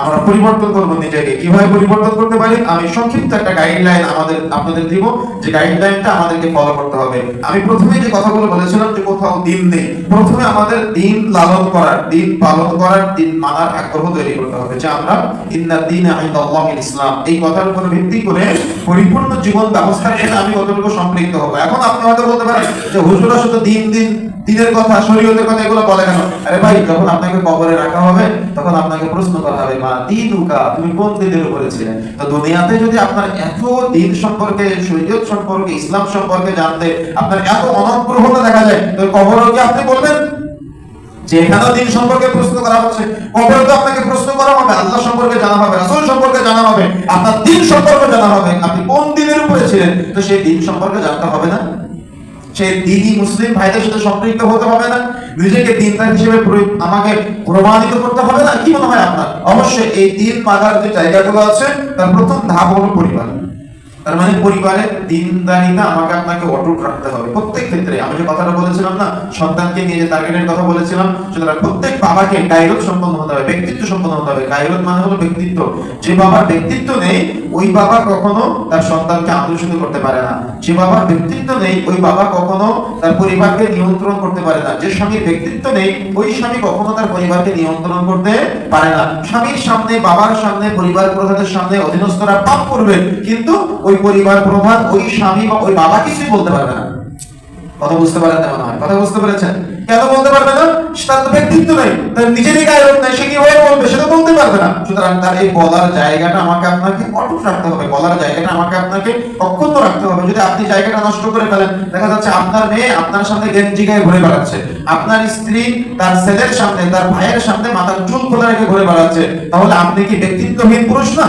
আমরা পরিবর্তন করব নিজেকে। কীভাবে পরিবর্তন করতে পারি? আমি সংক্ষিপ্ত একটা গাইডলাইন আমাদের আপনাদের দিব। যে গাইডলাইনটা আমাদেরকে ফলো করতে হবে। আমি প্রথমে যে কথাগুলো বলেছিলাম যে কোথাও দিন নেই, প্রথমে আমাদের দিন লালন করার, দিন পালন করার, দিন মানার আগ্রহ তৈরি করতে হবে। যে আমরা ইন্না দিন আইন্দাল্লাহিল ইসলাম। এই কথার উপর ভিত্তি করে পরিপূর্ণ জীবন ব্যবস্থার সাথে আমি কতটুকু সম্পৃক্ত হব? এখন আপনি হয়তো বলতে পারেন যে হুজুরা শুধু দিন দিন দিনের কথা, শরীয়তের কথা এগুলো বলে কেন? আরে ভাই, যখন আপনাকে কবরে রাখা হবে, তখন আপনাকে প্রশ্ন করা হবে দিনুকা তুমি কোন দিনের উপরে ছিলে? তো দুনিয়াতে যদি আপনার এত দিন সম্পর্কে সম্পর্কে, ইসলাম সম্পর্কে জানতে আপনার এত অনগ্রহতা দেখা যায়, তো কবরে কি আপনি বলবেন? দিন সম্পর্কে প্রশ্ন করা হচ্ছে তো আপনাকে প্রশ্ন করা হবে, আল্লাহ সম্পর্কে জানা হবে সম্পর্কে জানা হবে, আপনার দিন সম্পর্কে জানা হবে, আপনি কোন দিনের উপরে ছিলেন? তো সেই দিন সম্পর্কে জানতে হবে না? সেই দিনই মুসলিম ভাইদের সাথে সম্পৃক্ত হতে হবে না। নিজেকে দিনদার হিসেবে আমাকে প্রমাণিত করতে হবে না। কি মনে হয় আপনার? অবশ্যই এই দিন মাগার যে জায়গাগুলো আছে, তার প্রথম ধাপ হলো পরিবার। তার মানে পরিবারের দিনদারিতা আমাকে আপনাকে অটুট রাখতে হবে। প্রত্যেক ক্ষেত্রে। আমি যে কথাটা বলেছিলাম না, সন্তানকে নিয়ে যে টার্গেটের কথা বলেছিলাম, সুতরাং প্রত্যেক বাবাকে গাইরত সম্পন্ন হতে হবে, ব্যক্তিত্ব সম্পন্ন হতে হবে। গাইরত মানে হলো ব্যক্তিত্ব। যে বাবার ব্যক্তিত্ব নেই ওই বাবা কখনো তার সন্তানকে আকর্ষিত করতে পারে না। যে বাবার ব্যক্তিত্ব নেই, ওই বাবা কখনো তার পরিবারকে নিয়ন্ত্রণ করতে পারে না। যে স্বামীর ব্যক্তিত্ব নেই, ওই স্বামী কখনো তার পরিবারকে নিয়ন্ত্রণ করতে পারে না। স্বামীর সামনে, বাবার সামনে, পরিবার প্রধানের সামনে অধীনস্থরা পাপ করবে, কিন্তু ওই পরিবার প্রধান ওই স্বামী বা ওই বাবা কিছুই বলতে পারবে না। কথা বুঝতে পারেন না কথা বুঝতে পেরেছেন? কেন বলতে পারবে না তার তো ব্যক্তিত্ব নাই, তার নিজেরই গায়ে নাই সে কীভাবে বলবে সেটা বলতে পারবে না। সুতরাং তার এই বলার জায়গাটা আমাকে আপনাকে অটুট রাখতে হবে, বলার জায়গাটা আমাকে আপনাকে অক্ষত রাখতে হবে। যদি আপনি জায়গাটা নষ্ট করে ফেলেন, দেখা যাচ্ছে আপনার মেয়ে আপনার সামনে গেঞ্জি গায়ে ঘুরে বেড়াচ্ছে, আপনার স্ত্রী তার ছেলের সামনে, তার ভাইয়ের সামনে মাথার চুল খোলা রেখে ঘুরে বেড়াচ্ছে, তাহলে আপনি কি ব্যক্তিত্বহীন পুরুষ না?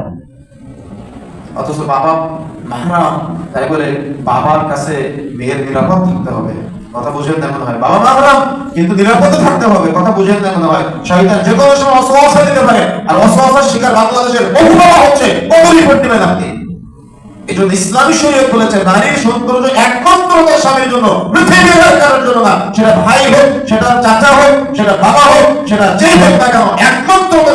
বাবা তাই বলে বাবার কাছে মেয়ের নিরাপদ থাকতে হবে। কথা বুঝেন না মনে হয়? বাবা কিন্তু নিরাপদে থাকতে হবে। কথা বুঝেন না মনে হয়? যে কোনো সময় অসহসা দিতে পারে। আর অসহসার শিকার বাংলাদেশের বহু বাবা হচ্ছে এই জন্য ইসলামী শরীয়ত বলেছে নারীর সৌন্দর্য একমাত্র তার স্বামীর জন্য কারোর জন্য না। সেটা ভাই হোক, সেটা চাচা হোক, সেটা বাবা হোক, সেটা যে হোক না কেন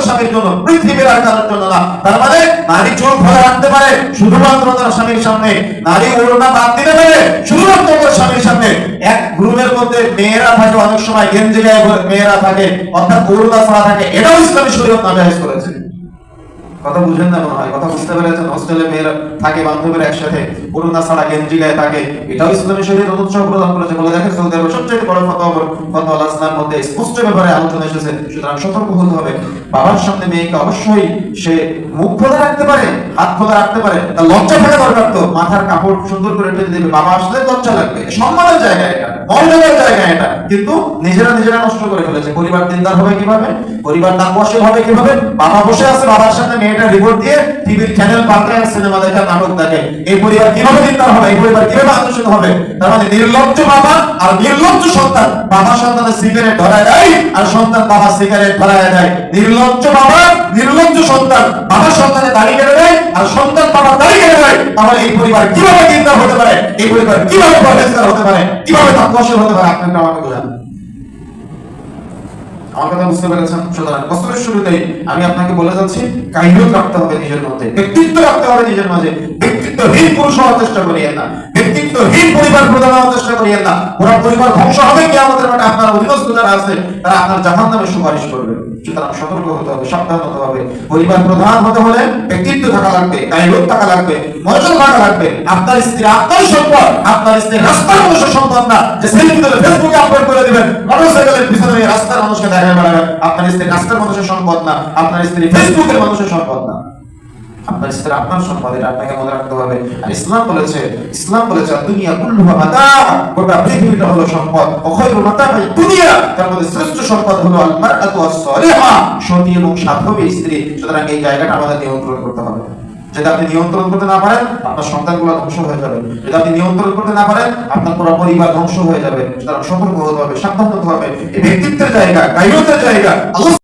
স্বামীর জন্য, পৃথিবীর আর কারোর জন্য না। তার মানে নারী চুল ধরে রাখতে পারে, শুধুমাত্র তার স্বামীর সামনে। নারী ওড়না বাদ দিতে পারে, শুধুমাত্র তার স্বামীর সামনে। এক গ্রুপের মধ্যে মেয়েরা থাকে অনেক সময় গেঞ্জি গায়ে মেয়েরা থাকে, অর্থাৎ ওড়না ছাড়া থাকে। এটাও ইসলামী শরীয়ত নাজায়েজ করেছে। কথা বুঝেন না মনে হয়, কথা বুঝতে পেরেছেন? হোস্টেলে মেয়েরা থাকে বান্ধবীরা একসাথে। করোনা ছাড়া গেঞ্জি গায়ে থাকে এটাও ইসলামী শরীর উৎসাহ প্রদান করেছে। বলে দেখেন, সৌদি আরব সবচেয়ে বড় ফতোয়া ফতোয়া আল মধ্যে স্পষ্ট ব্যাপারে আলোচনা এসেছে। সুতরাং সতর্ক হতে হবে। বাবার সামনে মেয়েকে অবশ্যই সে মুখ খোলা রাখতে পারে, হাত খোলা রাখতে পারে তার লজ্জা থাকা দরকার তো। মাথার কাপড় সুন্দর করে টেনে দেবে, বাবা আসলে লজ্জা লাগবে। সম্মানের জায়গা এটা। মর্যাদার জায়গা এটা। কিন্তু নিজেরা নিজেরা নষ্ট করে ফেলেছে। পরিবার দিনদার হবে কীভাবে? পরিবার তাকওয়াশীল হবে কীভাবে? বাবা বসে আছে, বাবার সামনে মেয়েটা রিপোর্ট দিয়ে টিভির চ্যানেল পাল্টায় সিনেমা দেখা নাটক দেখে এই পরিবার কীভাবে দিনদার হবে? এই পরিবার কীভাবে আদর্শিত হবে? তার মানে নির্লজ্জ বাবা আর নির্লজ্জ সন্তান। বাবা সন্তানের সিগারেট ধরায় দেয় আর সন্তান বাবা সিগারেট ধরায় দেয়। নির্লজ্জ বাবা, নির্লজ্জ সন্তান। বাবা সন্তানের দাড়ি কেটে দেয় আর সন্তান বাবা দাড়ি কেটে দেয়। তাহলে এই পরিবার কীভাবে দিনদার হতে পারে? এই পরিবার কীভাবে পরহেজগার হতে পারে? কীভাবে তাকওয়াশীল হতে পারে? আপনি একটু আমাকে বোঝান। আমার কথা বুঝতে পেরেছেন? সুতরাং বছরের শুরুতেই আমি আপনাকে বলে যাচ্ছি, কাহিনীও রাখতে হবে নিজের মধ্যে, ব্যক্তিত্ব রাখতে হবে নিজের মাঝে। ব্যক্তিত্বহীন পুরুষ হওয়ার চেষ্টা করিয়েন না, ব্যক্তিত্বহীন পরিবার প্রধান হওয়ার চেষ্টা করিয়েন না। ওরা পরিবার ধ্বংস হবে কি আমাদের মাঠে আপনার অধীনস্থ যারা আছে, তারা আপনার জাহান নামে সুপারিশ করবে। সুতরাং সতর্ক হতে হবে, সাবধান হতে হবে। পরিবার প্রধান হতে হলে ব্যক্তিত্ব থাকা লাগবে কাহিনী থাকা লাগবে, মনোযোগ থাকা লাগবে। আপনার স্ত্রী আপনার সম্পদ, আপনার স্ত্রী রাস্তার মানুষের সম্পদ না। যে সেলফি তুলে ফেসবুকে আপলোড করে দিবেন, মোটরসাইকেলের পিছনে রাস্তার মানুষকে দেখা বেড়াবেন আপনার স্ত্রী রাস্তার মানুষের সম্পদ না, আপনার স্ত্রী ফেসবুকের মানুষের সম্পদ না। আপনার স্ত্রী আপনার আপনাকে মনে রাখতে হবে। আর ইসলাম বলেছে ইসলাম বলেছে দুনিয়া কুল্লুহা মাতা। গোটা পৃথিবীটা হলো সম্পদ। অখয়রু মাতা ভাই, দুনিয়া! তার মধ্যে শ্রেষ্ঠ সম্পদ হলো সতী এবং সাধবী স্ত্রী। সুতরাং এই জায়গাটা আমাদের নিয়ন্ত্রণ করতে হবে। যদি আপনি নিয়ন্ত্রণ করতে না পারেন, আপনার সন্তানগুলো ধ্বংস হয়ে যাবে। যদি আপনি নিয়ন্ত্রণ করতে না পারেন, আপনার পুরো পরিবার ধ্বংস হয়ে যাবে। সুতরাং সতর্ক হতে হবে, সাবধান হতে হবে। এই ব্যক্তিত্বের জায়গা জায়গা।